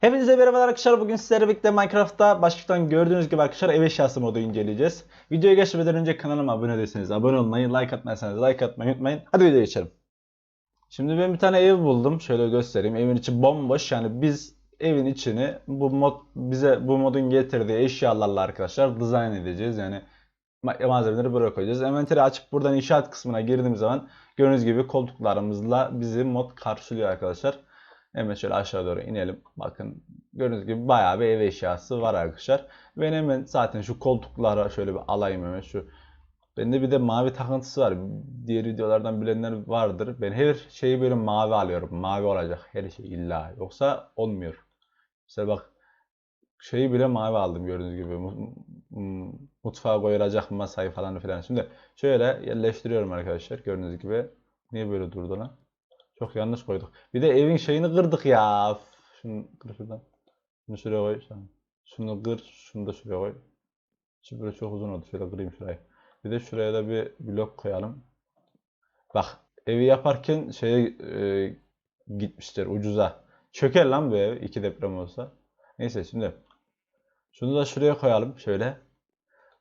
Hepinize merhabalar arkadaşlar. Bugün sizlerle birlikte Minecraft'ta başlıktan gördüğünüz gibi arkadaşlar ev eşyası modu inceleyeceğiz. Videoya geçmeden önce kanalıma abone değilseniz abone olmayı, like atmazsanız like atmayı unutmayın. Hadi videoya geçelim. Şimdi ben bir tane ev buldum. Şöyle göstereyim. Evin içi bomboş. Yani biz evin içini bu mod bize bu modun getirdiği eşyalarla arkadaşlar dizayn edeceğiz. Yani ma- malzemeleri buraya koyacağız. Envanteri açıp buradan inşaat kısmına girdiğimiz zaman gördüğünüz gibi koltuklarımızla bizi mod karşılıyor arkadaşlar. Hemen şöyle aşağı doğru inelim. Bakın gördüğünüz gibi bayağı bir ev eşyası var arkadaşlar. Ben hemen zaten şu koltuklara şöyle bir alayım hemen şu. Bende bir de mavi takıntısı var. Diğer videolardan bilenler vardır. Ben her şeyi böyle mavi alıyorum. Mavi olacak her şey illa. Yoksa olmuyor. Mesela bak şeyi bile mavi aldım gördüğünüz gibi. Mu- mu- Mutfağa koyulacak masayı falan filan. Şimdi şöyle yerleştiriyorum arkadaşlar. Gördüğünüz gibi. Niye böyle durdu lan? Çok yanlış koyduk. Bir de evin şeyini kırdık ya. Şunu kır şuradan. Şunu şuraya koy. Şunu kır. Şunu da şuraya koy. Şu böyle çok uzun oldu. Şöyle kırayım şurayı. Bir de şuraya da bir blok koyalım. Bak evi yaparken şeye e, gitmişler ucuza. Çöker lan bu ev iki deprem olsa. Neyse şimdi şunu da şuraya koyalım şöyle.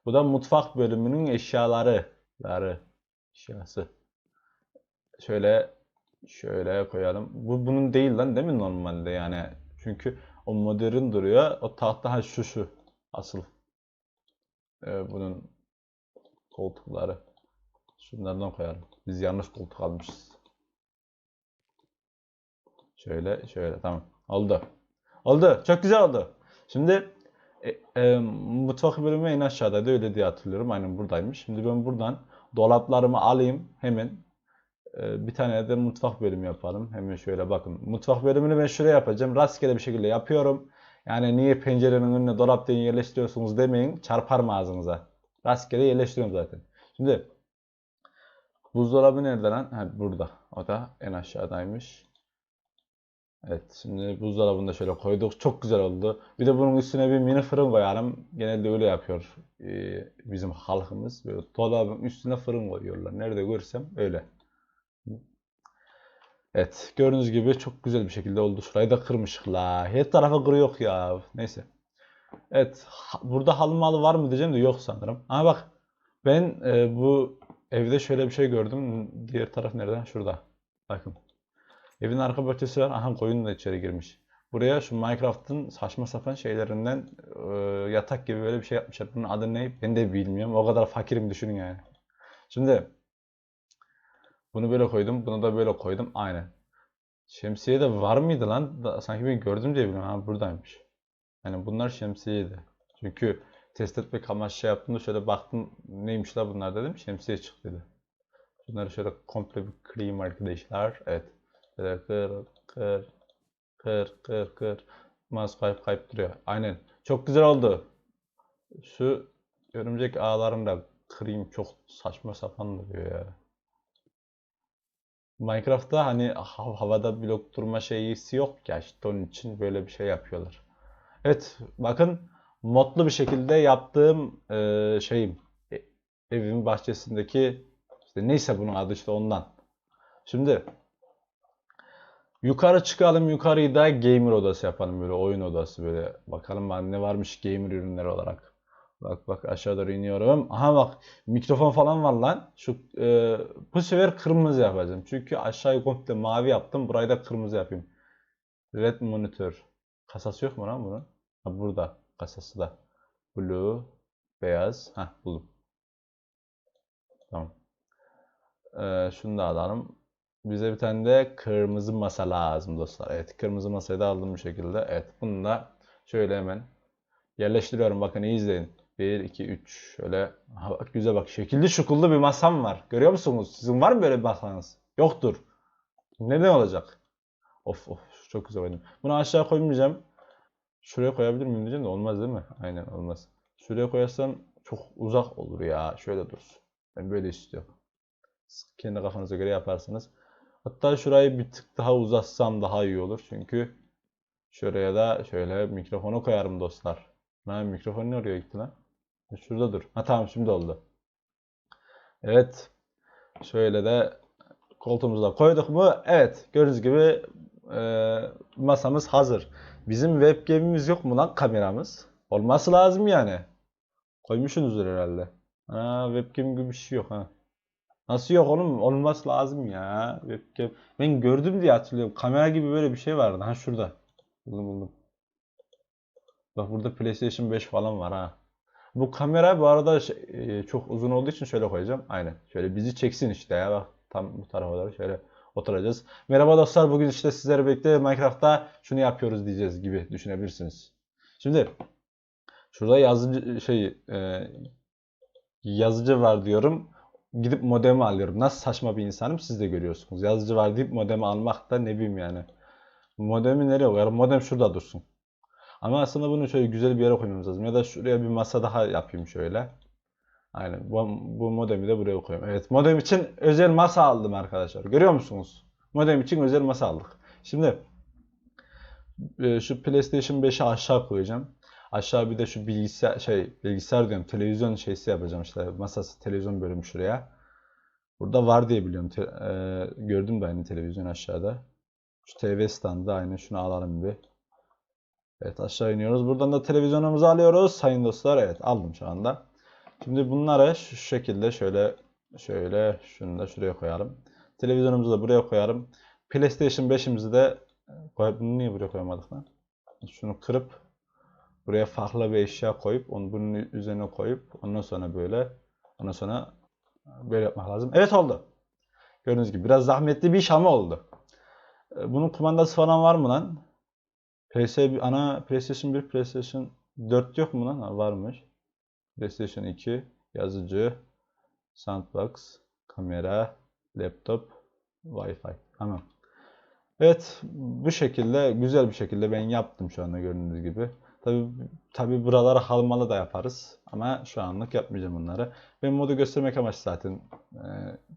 Bu da mutfak bölümünün eşyaları. Ları. Eşyası. Şöyle Şöyle koyalım. Bu bunun değil lan değil mi normalde yani? Çünkü o modern duruyor. O tahta ha şu şu asıl. Ee, bunun koltukları. Şunlardan koyalım. Biz yanlış koltuk almışız. Şöyle şöyle tamam. Oldu. Oldu. Çok güzel oldu. Şimdi e, e, mutfak bölümü en aşağıdaydı öyle diye hatırlıyorum. Aynen buradaymış. Şimdi ben buradan dolaplarımı alayım hemen. Ee, Bir tane de mutfak bölümü yapalım. Hemen şöyle bakın. Mutfak bölümünü ben şuraya yapacağım. Rastgele bir şekilde yapıyorum. Yani niye pencerenin önüne dolap diye yerleştiriyorsunuz demeyin. Çarpar ağzınıza. Rastgele yerleştiriyorum zaten. Şimdi buzdolabı nerede lan? Ha, burada. O da en aşağıdaymış. Evet şimdi buzdolabını da şöyle koyduk. Çok güzel oldu. Bir de bunun üstüne bir mini fırın koyalım. Genelde öyle yapıyor ee, bizim halkımız. Böyle dolabın üstüne fırın koyuyorlar. Nerede görsem öyle. Evet, gördüğünüz gibi çok güzel bir şekilde oldu. Şurayı da kırmışık la. Her tarafı kırıyor ya. Neyse. Evet, burada halı malı var mı diyeceğim de yok sanırım. Ama bak, ben e, bu evde şöyle bir şey gördüm. Diğer taraf nerede? Şurada. Bakın. Evin arka bahçesi var. Aha koyun da içeri girmiş. Buraya şu Minecraft'ın saçma sapan şeylerinden e, yatak gibi böyle bir şey yapmışlar. Bunun adı ne? Ben de bilmiyorum. O kadar fakirim düşünün yani. Şimdi bunu böyle koydum. Bunu da böyle koydum. Aynen. Şemsiye de var mıydı lan? Sanki ben gördüm diye biliyorum. Ha buradaymış. Yani bunlar şemsiyeydi. Çünkü test etmek amaçlı şey yaptığımda şöyle baktım neymiş la bunlar dedim. Şemsiye çıktıydı. Bunları şöyle komple bir kırayım arkadaşlar. Evet. Şöyle kır kır kır kır kır. Mouse kayıp kayıp duruyor. Aynen. Çok güzel oldu. Şu örümcek ağlarını da kırayım. Çok saçma sapan duruyor ya. Minecraft'ta hani hav- havada blok durma şeysi yok ya işte onun için böyle bir şey yapıyorlar. Evet bakın modlu bir şekilde yaptığım eee şeyim e- evimin bahçesindeki işte neyse bunun adı işte ondan. Şimdi yukarı çıkalım yukarıyı da gamer odası yapalım böyle oyun odası böyle bakalım ben ne varmış gamer ürünleri olarak. Bak bak aşağı doğru iniyorum. Aha bak mikrofon falan var lan. Şu e, bu sefer kırmızı yapacağım. Çünkü aşağıyı komple mavi yaptım. Burayı da kırmızı yapayım. Red monitor. Kasası yok mu lan bunun? Ha burada. Kasası da. Blue. Beyaz. Ha buldum. Tamam. E, şunu da alalım. Bize bir tane de kırmızı masa lazım dostlar. Evet kırmızı masayı da aldım bu şekilde. Evet bunu da şöyle hemen yerleştiriyorum. Bakın iyi izleyin. 1, 2, 3. Şöyle. Bak güzel bak. Şekilli şukullu bir masam var. Görüyor musunuz? Sizin var mı böyle bir masanız? Yoktur. Neden olacak? Of of çok güzel oynadım. Bunu aşağı koymayacağım. Şuraya koyabilir miyim diyeceğim de olmaz değil mi? Aynen olmaz. Şuraya koyarsam çok uzak olur ya. Şöyle dursun. Ben böyle istiyorum. Kendi kafanıza göre yaparsınız. Hatta şurayı bir tık daha uzatsam daha iyi olur. Çünkü şuraya da şöyle mikrofonu koyarım dostlar. Lan mikrofon ne oraya gitti lan? E, Şurada dur. Ha tamam şimdi oldu. Evet. Şöyle de koltuğumuzu koyduk mu? Evet. Gördüğünüz gibi e, masamız hazır. Bizim webcam'imiz yok mu lan kameramız? Olması lazım yani. Koymuşsunuzdur herhalde. Ha, webcam gibi bir şey yok ha. Nasıl yok oğlum? Olması lazım ya. Webcam. Ben gördüm diye hatırlıyorum. Kamera gibi böyle bir şey vardı. Ha şurada. Buldum buldum. Bak burada PlayStation 5 falan var ha. Bu kamera bu arada şey- e, çok uzun olduğu için şöyle koyacağım. Aynen. Şöyle bizi çeksin işte ya. Bak tam bu tarafa doğru şöyle oturacağız. Merhaba dostlar. Bugün işte sizlerle birlikte Minecraft'ta şunu yapıyoruz diyeceğiz gibi düşünebilirsiniz. Şimdi şurada yazıcı şey e, yazıcı var diyorum. Gidip modemi alıyorum. Nasıl saçma bir insanım siz de görüyorsunuz. Yazıcı var deyip modemi almak da ne bileyim yani. Modemi nereye koyarım? Modem şurada dursun. Ama aslında bunu şöyle güzel bir yere koymamız lazım. Ya da şuraya bir masa daha yapayım şöyle. Aynen. Bu, bu modemi de buraya koyuyorum. Evet. Modem için özel masa aldım arkadaşlar. Görüyor musunuz? Modem için özel masa aldık. Şimdi e, şu PlayStation 5'i aşağı koyacağım. Aşağı bir de şu bilgisayar şey bilgisayar diyorum televizyon şeysi yapacağım işte masası televizyon bölümü şuraya. Burada var diye biliyorum. Te- e, gördüm de televizyon aşağıda. Şu TV standı aynı şunu alalım bir. Evet aşağı iniyoruz. Buradan da televizyonumuzu alıyoruz. Sayın dostlar evet aldım şu anda. Şimdi bunları şu şekilde şöyle şöyle şunu da şuraya koyalım. Televizyonumuzu da buraya koyalım. PlayStation 5'imizi de koy- bunu niye buraya koymadık lan? Şunu kırıp buraya farklı bir eşya koyup onu bunun üzerine koyup ondan sonra böyle ondan sonra böyle yapmak lazım. Evet oldu. Gördüğünüz gibi biraz zahmetli bir iş ama oldu. Ee, Bunun kumandası falan var mı lan? PS ana PlayStation 1, PlayStation 4 yok mu lan? Ha, varmış. PlayStation 2, yazıcı, soundbox, kamera, laptop, Wi-Fi. Tamam. Evet, bu şekilde güzel bir şekilde ben yaptım şu anda gördüğünüz gibi. Tabi tabi buralara halmalı da yaparız ama şu anlık yapmayacağım bunları. Ben modu göstermek amaçlı zaten e,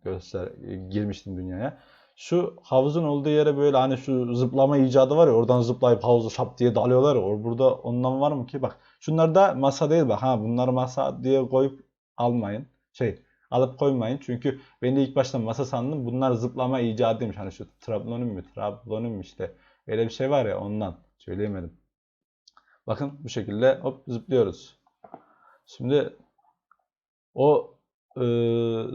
göster girmiştim dünyaya. Şu havuzun olduğu yere böyle hani şu zıplama icadı var ya oradan zıplayıp havuza şap diye dalıyorlar ya or burada ondan var mı ki? Bak şunlar da masa değil bak ha bunları masa diye koyup almayın. Şey alıp koymayın. Çünkü ben de ilk başta masa sandım. Bunlar zıplama icadıymış hani şu trablonum mu trablonum mu işte. Öyle bir şey var ya ondan söyleyemedim. Bakın bu şekilde hop zıplıyoruz. Şimdi o e,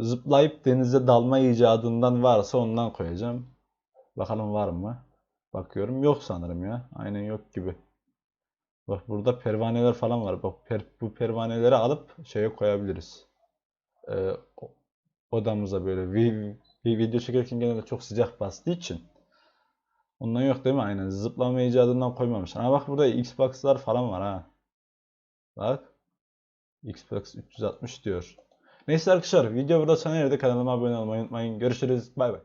zıplayıp denize dalma icadından varsa ondan koyacağım. Bakalım var mı? Bakıyorum yok sanırım ya. Aynen yok gibi. Bak burada pervaneler falan var. Bak per- bu pervaneleri alıp şeye koyabiliriz. E, o- odamıza böyle bir, bir video çekerken genelde çok sıcak bastığı için. Ondan yok değil mi? Aynen. Zıplama icadından koymamışlar. Ama bak burada Xbox'lar falan var ha. Bak. Xbox 360 diyor. Neyse arkadaşlar video burada sona erdi. Kanalıma abone olmayı unutmayın. Görüşürüz. Bay bay.